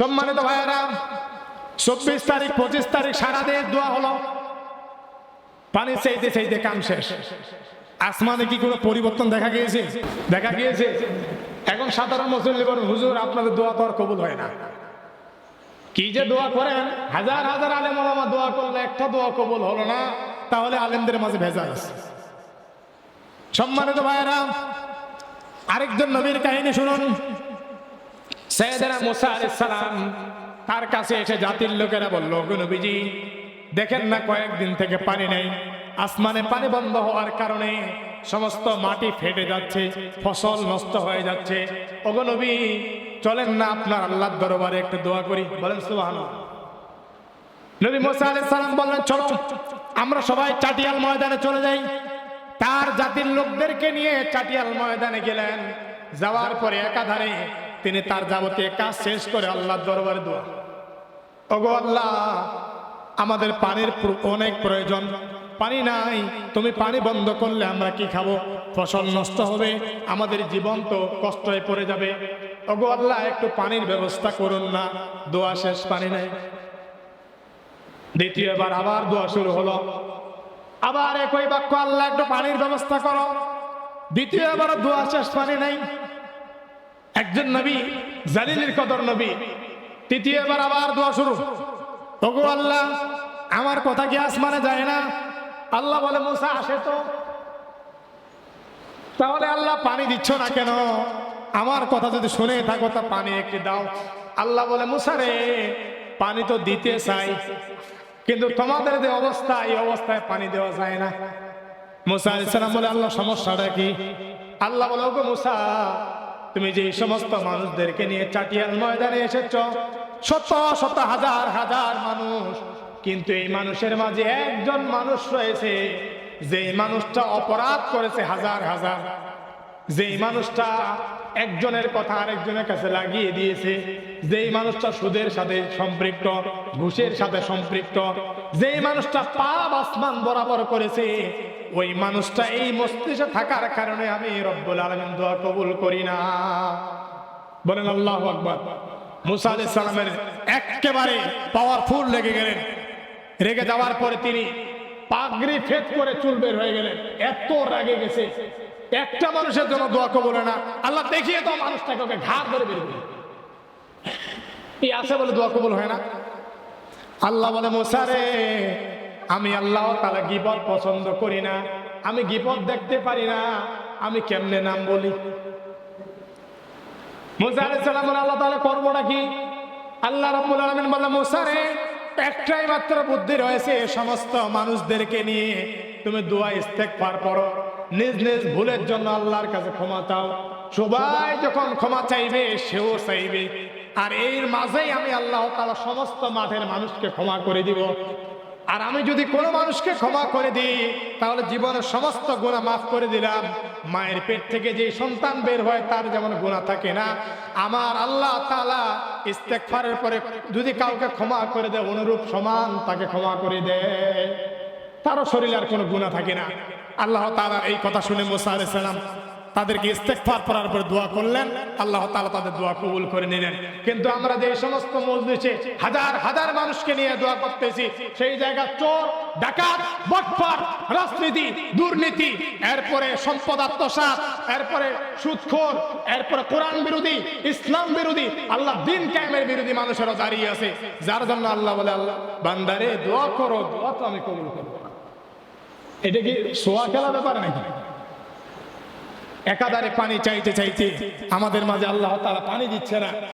সম্মানিত ভাইয়েরা, চব্বিশ তারিখ, পঁচিশ তারিখ সারা দেশ দোয়া হলো। পানি চাইতে চাইতে কাম শেষ। আসমানে কি কোনো পরিবর্তন দেখা গিয়েছে? দেখা গিয়েছে। এখন সাধারণ মুসলিম বলেন হুজুর আপনাদের দোয়া তো আর কবুল হয় না। কি যে দোয়া করেন? হাজার হাজার আলেম ওলামা দোয়া করলে একটা দোয়া কবুল হলো না, তাহলে আলেমদের মাঝে ভেজাল আছে। সম্মানিত ভাইয়েরা, আরেকজন নবীর কাহিনী শুনুন। সৈয়দনা মুসা আলাইহিস সালাম তার কাছে এসে জাতির লোকেরা বলল, "ওগো নবীজি, দেখেন না কয়েকদিন থেকে পানি নেই, আসমানে পানি বন্ধ হওয়ার কারণে সমস্ত মাটি ফেটে যাচ্ছে, ফসল নষ্ট হয়ে যাচ্ছে। নবী, চলেন না আপনার আল্লাহর দরবারে একটু দোয়া করি। বলেন, সুবহানাল্লাহ। নবী মুসা আলাইহিস সালাম বললেন চলো আমরা সবাই চাটিয়াল ময়দানে চলে যাই। তার জাতির লোকদেরকে নিয়ে চাটিয়াল ময়দানে গেলেন। যাওয়ার পরে একাধারে তিনি তার যাবতীয় কাজ শেষ করে আল্লাহ দরবারে দোয়া। ওগো আল্লাহ, আমাদের পানির অনেক প্রয়োজন। পানি নাই, তুমি পানি বন্ধ করলে আমরা কি খাব? ফসল নষ্ট হবে, আমাদের জীবন তো কষ্ট পড়ে যাবে। ওগো আল্লাহ, একটু পানির ব্যবস্থা করুন না, দোয়া শেষ, পানি নাই। দ্বিতীয়বার আবার দোয়া শুরু হলো। আবার একই বাক্য, আল্লাহ, একটু পানির ব্যবস্থা করো। দ্বিতীয়বার দোয়া শেষ, পানি নাই। একজন নবী, জালিলের কদর নবী। তৃতীয়বার আবার দোয়া শুরু। ওগো আল্লাহ, আমার কথা কি আসমানে যায় না? আল্লাহ বলে, মুসা, আসে তো। তাহলে আল্লাহ পানি দিচ্ছ না কেন? আমার কথা যদি শুনে থাকো, তা পানি একটি দাও। আল্লাহ বলে, মুসা রে, পানি তো দিতে চাই, কিন্তু তোমাদের যে অবস্থা, এই অবস্থায় পানি দেওয়া যায় না। মুসা আলাইসালাম বলে, আল্লাহ, সমস্যাটা কি? আল্লাহ বলে, ওগো মুসা তুমি যে সমস্ত মানুষদেরকে নিয়ে চাটিয়াল ময়দানে এসেছ, শত শত হাজার হাজার মানুষ, কিন্তু এই মানুষের মাঝে একজন মানুষ রয়েছে যে মানুষটা অপরাধ করেছে হাজার হাজার। যেই মানুষটা একজনের কথা আরেকজনের কাছে লাগিয়ে দিয়েছে, যেই মানুষটা সুদের সাথে সম্পৃক্ত, ঘুষের সাথে সম্পৃক্ত, যেই মানুষটা পাপ আসমান বরাবর করেছে ওই মানুষটা এই মস্তিষ্কে থাকার কারণে আমি রব্বুল আলমিন দোয়া কবুল করি না। বলেন আল্লাহ আকবর। মুসা সালামের একেবারে পাওয়ারফুল লেগে গেলেন। রেগে যাওয়ার পরে তিনি পাগড়ি ফেদ করে চুল বের হয়ে গেলেন। এত রাগে গেছে। একটা মানুষের জন্য দোয়া কবুল না। আল্লাহ দেখিয়ে তো মানুষটাকে, ওকে ঘাট ধরে বের করে। এই আছে বলে দোয়া কবুল হয় না? আল্লাহ বলে মোসারে আমি আল্লাহ তালা গিবত পছন্দ করি না। আমি গিবত দেখতে পারি না। আমি কেমনে নাম বলি? মুসা আলাইহিস আল্লাহ তাআলা করবোটা কি? আল্লাহ রাব্বুল আলামিন বলে, মুসা একটাই মাত্র বুদ্ধি রয়েছে সমস্ত মানুষদেরকে নিয়ে। তুমি দোয়া ইস্তেগফার পড়ো। নিজ নিজ ভুলের জন্য আল্লাহর কাছে ক্ষমা চাও। সবাই যখন ক্ষমা চাইবে, সেও চাইবে। আর এর মাঝেই আমি আল্লাহ তাআলা সমস্ত মাঠের মানুষকে ক্ষমা করে দিব। আর আমি যদি কোনো মানুষকে ক্ষমা করে দিই, তাহলে জীবনের সমস্ত গোনা মাফ করে দিলাম। মায়ের পেট থেকে যে সন্তান বের হয়, তার যেমন গুণা থাকে না। আমার আল্লাহ তালা ইস্তেকফারের পরে যদি কাউকে ক্ষমা করে দেয়, অনুরূপ সমান তাকে ক্ষমা করে দেয়। তারও শরীরে আর কোনো গুণা থাকে না। আল্লাহ তালা এই কথা শুনে মোসা আলাইসালাম তাদেরকে ইস্তেকফার করার পর দোয়া করলেন, আল্লাহ তাআলা তাদের দোয়া কবুল করে নিলেন। কিন্তু আমরা যে সমস্ত মসজিদে হাজার হাজার মানুষকে নিয়ে দোয়া করতেছি, সেই জায়গা চোর, ডাকাত বটফার রাজনীতি, দুর্নীতি, এরপরে সম্পদ আত্মসাৎ, এরপরে সুদখোর, এরপরে কোরআন বিরোধী, ইসলাম বিরোধী, আল্লাহ দিন কায়েমের বিরোধী মানুষেরও দাঁড়িয়ে আছে। যার জন্য আল্লাহ বলে, আল্লাহ, বান্দারে দোয়া করো, দোয়া তো আমি কবুল করব। এটা কি সোয়া খেলা ব্যাপার নাকি? একাধারে পানি চাইতে চাইতে আমাদের মাঝে আল্লাহ তারা পানি দিচ্ছে না।